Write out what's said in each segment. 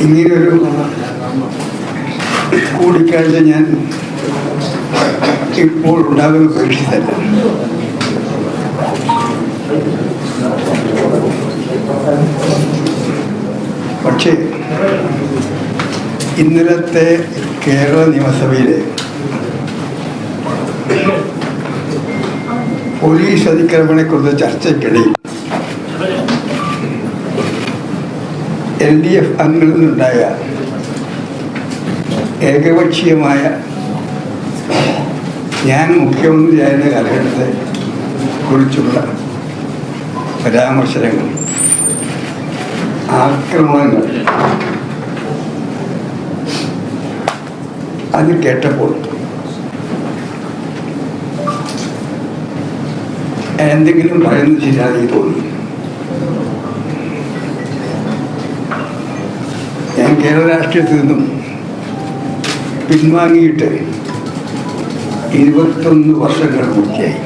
ഇങ്ങനെയൊരു കൂടിക്കാഴ്ച ഞാൻ ഇപ്പോൾ ഉണ്ടാകുന്ന പ്രതീക്ഷിച്ചല്ല പക്ഷേ ഇന്നലത്തെ കേരള നിയമസഭയിലെ പോലീസ് അതിക്രമണത്തെക്കുറിച്ച് ചർച്ചയ്ക്കിടയിൽ എൽ ഡി എഫ് അംഗങ്ങളിൽ നിന്നുണ്ടായ ഏകപക്ഷീയമായ ഞാൻ മുഖ്യമന്ത്രിയായിരുന്ന കാലഘട്ടത്തെ കുറിച്ചുള്ള പരാമർശനങ്ങൾ ആക്രമണങ്ങൾ അത് കേട്ടപ്പോൾ എന്തെങ്കിലും പറയുന്നത് ശരിയായി തോന്നി. കേരള രാഷ്ട്രീയത്തിൽ നിന്നും പിൻവാങ്ങിയിട്ട് ഇരുപത്തൊന്ന് വർഷങ്ങൾ പൂർത്തിയായി.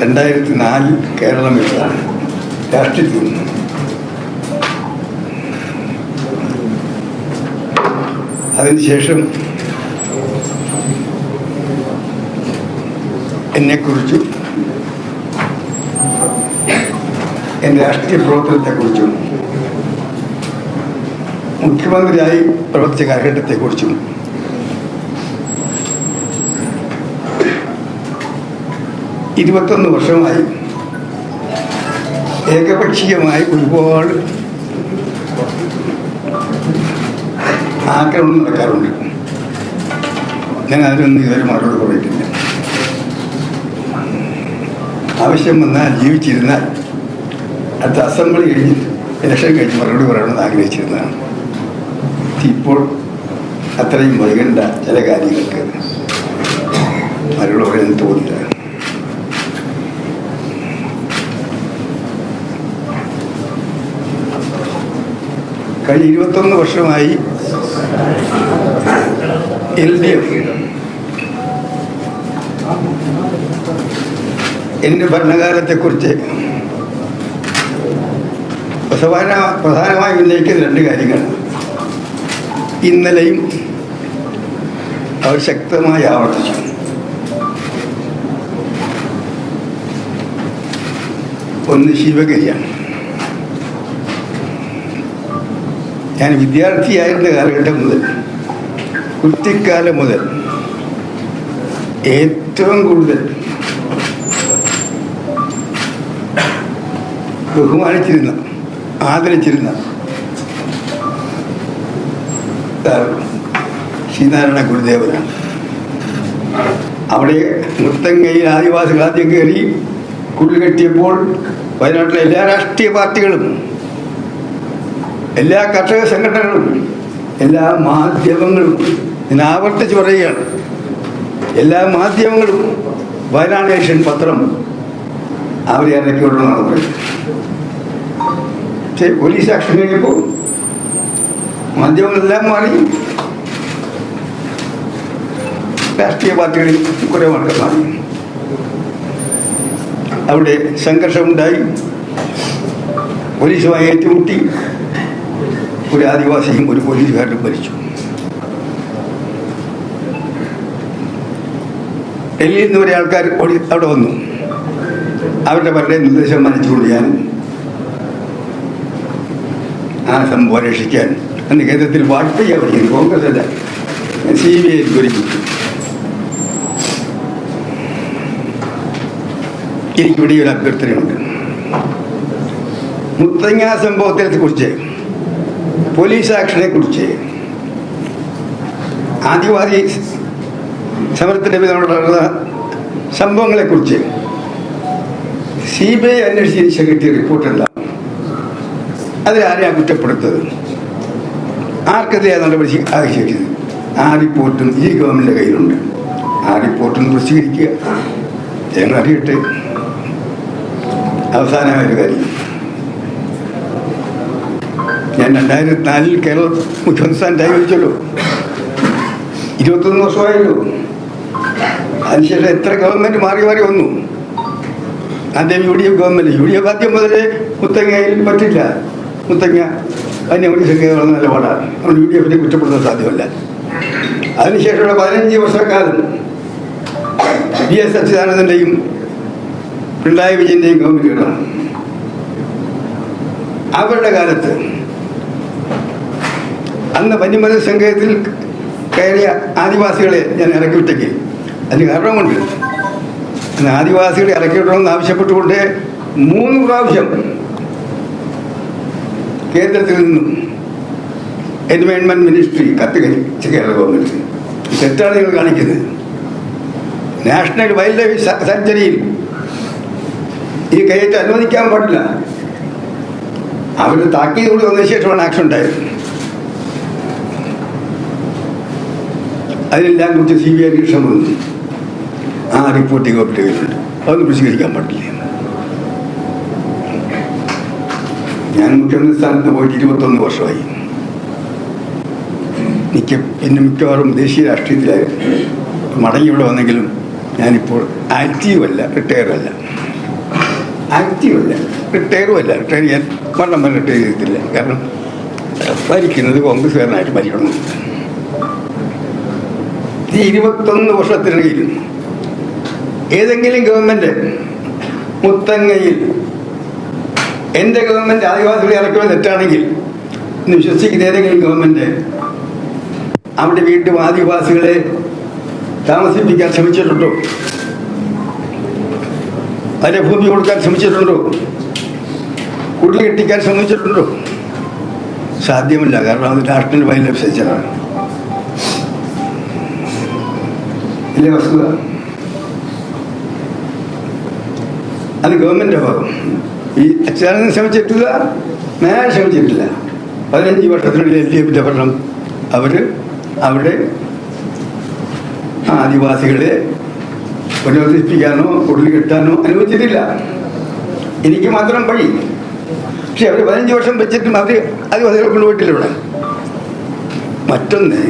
രണ്ടായിരത്തി നാലിൽ കേരളം വിട്ടതാണ് രാഷ്ട്രീയത്തിൽ നിന്നും. അതിനുശേഷം എന്നെക്കുറിച്ചും എന്റെ രാഷ്ട്രീയ പ്രവർത്തനത്തെക്കുറിച്ചും മുഖ്യമന്ത്രിയായി പ്രവർത്തിച്ച കാലഘട്ടത്തെക്കുറിച്ചും ഇരുപത്തൊന്ന് വർഷമായി ഏകപക്ഷീയമായി ഒരുപാട് ആക്രമണം നടക്കാറുണ്ട്. ഞാൻ അതിനൊന്നും ഇതുവരെ മറുപടി പറഞ്ഞിട്ടില്ല ആവശ്യം വന്നാൽ ജീവിച്ചിരുന്നാൽ അടുത്ത അസംബ്ലി കഴിഞ്ഞ് ഇലക്ഷൻ കഴിഞ്ഞ് മറുപടി പറയണമെന്ന് ആഗ്രഹിച്ചിരുന്നതാണ്. ഇപ്പോൾ അത്രയും വൈകണ്ട ചില കാര്യങ്ങൾക്ക്. മറുപടി പറയാൻ തോന്നില്ല. കഴിഞ്ഞ ഇരുപത്തൊന്ന് വർഷമായി എൽ ഡി എഫ് എന്റെ ഭരണകാലത്തെക്കുറിച്ച് പ്രധാന പ്രധാനമായി ഉന്നയിക്കുന്ന രണ്ട് കാര്യങ്ങൾ. ഇന്നലെയും അവർ ശക്തമായി ആവർത്തിച്ചു. ഒന്ന് ശിവഗിരിയാണ്. ഞാൻ വിദ്യാർത്ഥിയായിരുന്ന കാലഘട്ടം മുതൽ കുട്ടിക്കാലം മുതൽ ഏറ്റവും കൂടുതൽ ബഹുമാനിച്ചിരുന്ന ആദരിച്ചിരുന്ന സാർ ശ്രീനാരായണ ഗുരുദേവനാണ് അവിടെ മുത്തങ്ങയിൽ ആദിവാസികൾ ആദ്യം കയറി കുടിൽ കെട്ടിയപ്പോൾ വയനാട്ടിലെ എല്ലാ രാഷ്ട്രീയ പാർട്ടികളും എല്ലാ കർഷക സംഘടനകളും എല്ലാ മാധ്യമങ്ങളും ഞാൻ ആവർത്തിച്ച് പറയുകയാണ്. എല്ലാ മാധ്യമങ്ങളും വയനാട് ഏഷ്യൻ പത്രം അവരെ ഇറക്കിവിടണമെന്നാണ് പറയുന്നത് പക്ഷേ പോലീസ് ആക്ഷൻ കഴിഞ്ഞപ്പോൾ മാധ്യമങ്ങളെല്ലാം മാറി. രാഷ്ട്രീയ പാർട്ടികളിൽ കുറേ മാർഗം മാറി. അവിടെ സംഘർഷമുണ്ടായി. പോലീസുമായി ഏറ്റുമുട്ടി. ഒരു ആദിവാസിയും ഒരു പോലീസുകാരനും മരിച്ചു. ഡൽഹിയിൽ നിന്ന് ഒരു ആൾക്കാർ അവിടെ വന്നു. അവരുടെ പലരുടെ നിർദ്ദേശം മാനിച്ചുകൊണ്ട് ഞാൻ ആ സംഭവം രക്ഷിക്കാൻ പഠിക്കുന്നു കോൺഗ്രസ് അല്ല സി ബി ഐ ഒരുക്കി എനിക്കിവിടെ ഒരു അഭ്യർത്ഥനയുണ്ട്. മുത്തങ്ങ സംഭവത്തെ കുറിച്ച് പോലീസ് ആക്ഷനെ കുറിച്ച് ആദിവാസി സമരത്തിന്റെ നടന്ന സംഭവങ്ങളെക്കുറിച്ച് സി ബി ഐ അന്വേഷിച്ചതിന് കിട്ടിയ റിപ്പോർട്ട് എന്താണ്? അതിലാരെയാണ് കുറ്റപ്പെടുത്തത്? ആർക്കെതിരെയാണ് നടപടി ആവശ്യിച്ചത് ആ റിപ്പോർട്ടും ഈ ഗവൺമെന്റിന്റെ കയ്യിലുണ്ട്. ആ റിപ്പോർട്ടും പ്രസിദ്ധീകരിക്കുക. ഞങ്ങൾ അറിയട്ടെ അവസാനമായ ഒരു കാര്യം. ഞാൻ രണ്ടായിരത്തി നാലിൽ കേരള മുഖ്യമന്ത്രി സ്ഥാനത്തായി ചോദിച്ചല്ലോ ഇരുപത്തൊന്ന് വർഷമായല്ലോ. അതിനുശേഷം എത്ര ഗവൺമെന്റ് മാറി മാറി വന്നു? ആദ്യം U D F government U D F ആദ്യം മുതലേ മുത്തങ്ങയിൽ പറ്റില്ല മുത്തങ്ങ കന്യാകുമാരി സംഖ്യ വളരെ നിലപാടാണ് അതുകൊണ്ട് യു ഡി എഫിനെ കുറ്റപ്പെടുത്താൻ സാധ്യമല്ല. അതിനുശേഷമുള്ള പതിനഞ്ച് വർഷക്കാലം വി എസ് അച്യുതാനന്ദന്റെയും പിണറായി വിജയന്റെയും ഗവൺമെന്റുകളാണ് അവരുടെ കാലത്ത് അന്ന് വന്യമൃഗ സംഘത്തിൽ കയറിയ ആദിവാസികളെ ഞാൻ ഇറക്കി വിട്ടേക്ക്. അതിന് കാരണമുണ്ട്. ആദിവാസികളെ ഇറക്കി വിടണമെന്ന് ആവശ്യപ്പെട്ടുകൊണ്ട് മൂന്ന് പ്രാവശ്യം കേന്ദ്രത്തിൽ നിന്നും എൻവയോൺമെന്റ് മിനിസ്ട്രി കത്ത് കഴിച്ച് കേരള ഗവൺമെന്റ്. തെറ്റാണ് നിങ്ങൾ കാണിക്കുന്നത്. നാഷണൽ വൈൽഡ് ലൈഫ് സാങ്ച്വറിയിൽ ഈ കയറ്റം അനുവദിക്കാൻ പാടില്ല. അവർ താക്കീത് കൂടി വന്നതിന് ശേഷമാണ് ആക്ഷൻ ഉണ്ടായത്. അതിനെല്ലാം കുറിച്ച് സി ബി ഐ അന്വേഷണം വന്നു. ആ റിപ്പോർട്ട് ഗവൺമെന്റ് കയ്യിലുണ്ട് അതൊന്നും പ്രസിദ്ധീകരിക്കാൻ പാടില്ല. ഞാൻ മുഖ്യമന്ത്രി സ്ഥാനത്ത് പോയിട്ട് ഇരുപത്തൊന്ന് വർഷമായി. മിക്ക പിന്നെ മിക്കവാറും ദേശീയ രാഷ്ട്രീയത്തിലായിരുന്നു മടങ്ങി ഇവിടെ വന്നെങ്കിലും ഞാനിപ്പോൾ ആക്റ്റീവ് അല്ല റിട്ടയർ അല്ല ആക്റ്റീവ് അല്ല റിട്ടയറും അല്ല റിട്ടയർ ചെയ്യാൻ പണ്ടം വരെ റിട്ടയർ ചെയ്തിട്ടില്ല. കാരണം ഭരിക്കുന്നത് കോൺഗ്രസ്സുകാരനായിട്ട് ഭരിക്കണം. ഈ ഇരുപത്തൊന്ന് വർഷത്തിനിടയിൽ ഏതെങ്കിലും ഗവൺമെന്റ് മുത്തങ്ങയിൽ എന്റെ ഗവൺമെന്റ് ആദിവാസികളെ ഇറക്കുവാൻ തെറ്റാണെങ്കിൽ ഇന്ന് വിശ്വസിക്കുന്ന ഏതെങ്കിലും ഗവൺമെന്റ് അവിടെ വീണ്ടും ആദിവാസികളെ താമസിപ്പിക്കാൻ ശ്രമിച്ചിട്ടുണ്ടോ? അതിന്റെ ഭൂമി കൊടുക്കാൻ ശ്രമിച്ചിട്ടുണ്ടോ? കുടിൽ കെട്ടിക്കാൻ ശ്രമിച്ചിട്ടുണ്ടോ? സാധ്യമല്ല കാരണം അത് വൈൽഡ് ലൈഫ് സെഞ്ചറാണ് ഇല്ലേ വസ്തുത? അത് ഗവൺമെന്റ് ഭാഗം. ഈ അച്യുതാനന്ദൻ ശ്രമിച്ചിട്ടില്ല ഞാൻ ശ്രമിച്ചിട്ടില്ല പതിനഞ്ച് വർഷത്തിനുള്ളിൽ എൽ ഡി എഫിന്റെ ഭരണം അവർ അവിടെ ആദിവാസികളെ പുനരുദ്ധരിപ്പിക്കാനോ ഉള്ളിൽ കിട്ടാനോ അനുവദിച്ചിട്ടില്ല. എനിക്ക് മാത്രം വഴി. പക്ഷെ അവർ പതിനഞ്ച് വർഷം വെച്ചിട്ടും അവർ ആദിവാസികളെ കൊണ്ടുപോയിട്ടില്ല ഇവിടെ മറ്റൊന്ന്